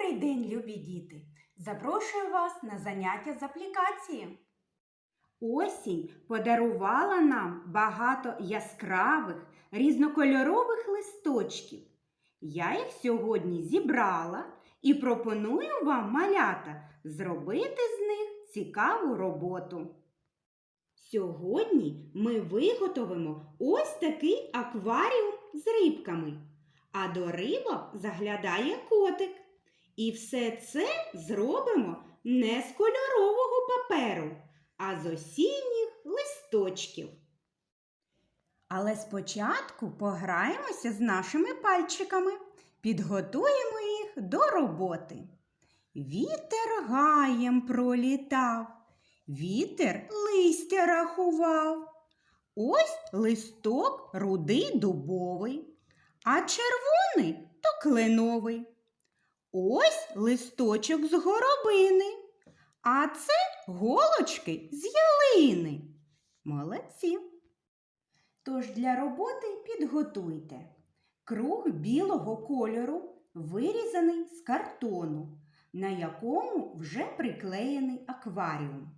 Добрий день, любі діти! Запрошую вас на заняття з аплікації. Осінь подарувала нам багато яскравих, різнокольорових листочків. Я їх сьогодні зібрала і пропоную вам, малята, зробити з них цікаву роботу. Сьогодні ми виготовимо ось такий акваріум з рибками, а до рибок заглядає котик. І все це зробимо не з кольорового паперу, а з осінніх листочків. Але спочатку пограємося з нашими пальчиками, підготуємо їх до роботи. Вітер гаєм пролітав, вітер листя рахував. Ось листок рудий дубовий, а червоний то кленовий. Ось листочок з горобини, а це голочки з ялини. Молодці. Тож для роботи підготуйте круг білого кольору, вирізаний з картону, на якому вже приклеєний акваріум,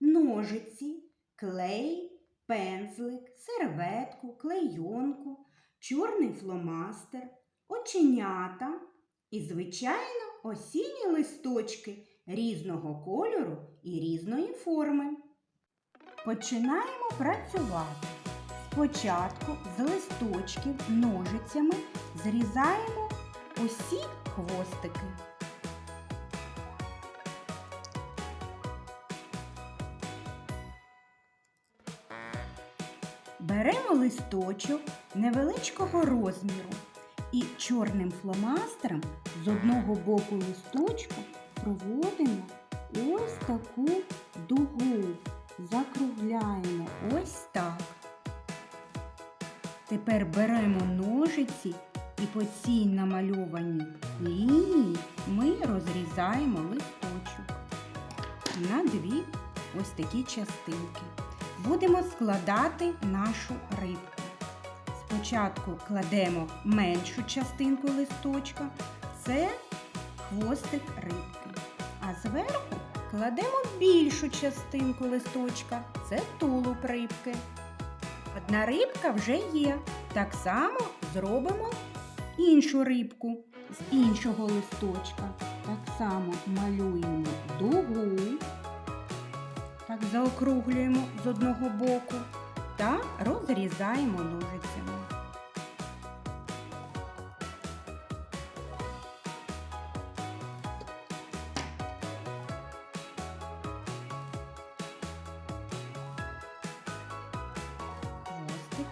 ножиці, клей, пензлик, серветку, клейонку, чорний фломастер, оченята і, звичайно, осінні листочки різного кольору і різної форми. Починаємо працювати. Спочатку з листочків ножицями зрізаємо усі хвостики. Беремо листочок невеличкого розміру і чорним фломастером з одного боку листочку проводимо ось таку дугу. Закругляємо ось так. Тепер беремо ножиці і по цій намальованій лінії ми розрізаємо листочок на дві ось такі частинки. Будемо складати нашу рибку. Спочатку кладемо меншу частинку листочка, це хвостик рибки. А зверху кладемо більшу частинку листочка, це тулуб рибки. Одна рибка вже є. Так само зробимо іншу рибку з іншого листочка. Так само малюємо дугу, так заокруглюємо з одного боку та розрізаємо ножицями.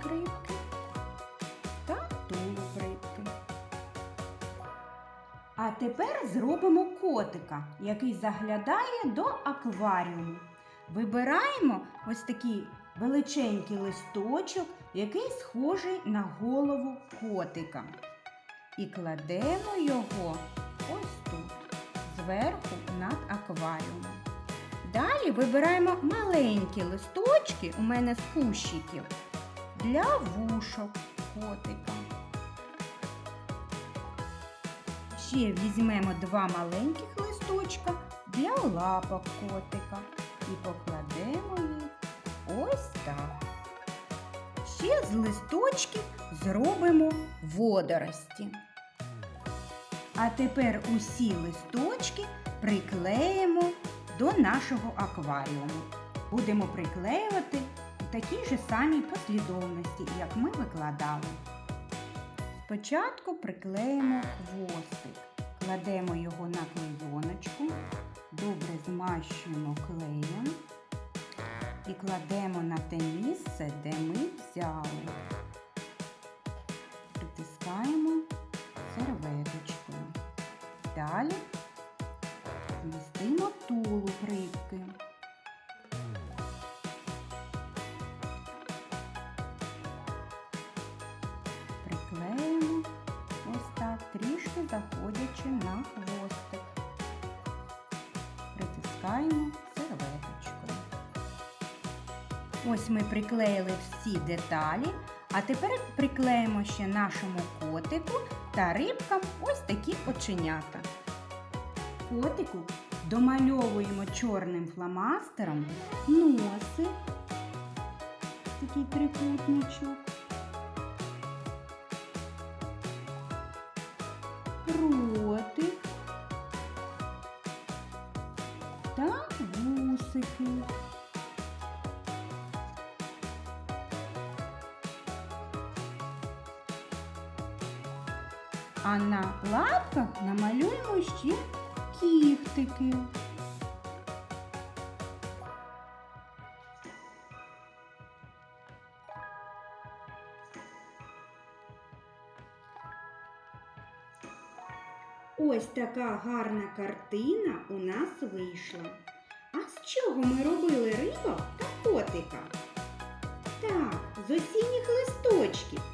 хвостик та тулуб рибки. А тепер зробимо котика, який заглядає до акваріуму. Вибираємо ось такий величенький листочок, який схожий на голову котика. І кладемо його ось тут, зверху над акваріумом. Далі вибираємо маленькі листочки, у мене з кущиків, для вушок котика. Ще візьмемо два маленьких листочка для лапок котика і покладемо ось так. Ще з листочків зробимо водорості. А тепер усі листочки приклеїмо до нашого акваріуму. Будемо приклеювати у такій же самій послідовності, як ми викладали. Спочатку приклеїмо хвостик, кладемо його на клейоночку, добре змащуємо клеєм і кладемо на те місце, де ми взяли. Притискаємо серветочкою. Далі змістимо тулуб рибки. Приклеїмо ось так, трішки заходячи на хвостик. Притискаємо Ось ми приклеїли всі деталі, а тепер приклеїмо ще нашому котику та рибкам ось такі оченята. котику домальовуємо чорним фломастером носик, такий трикутничок, ротик та вусики. А на лапках намалюємо ще кіхтики. Ось така гарна картина у нас вийшла. А з чого ми робили рибок та котика? Так, з осінніх листочків.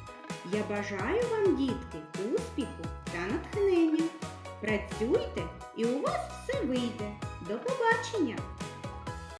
Я бажаю вам, дітки, успіху та натхнення. Працюйте і у вас все вийде. До побачення!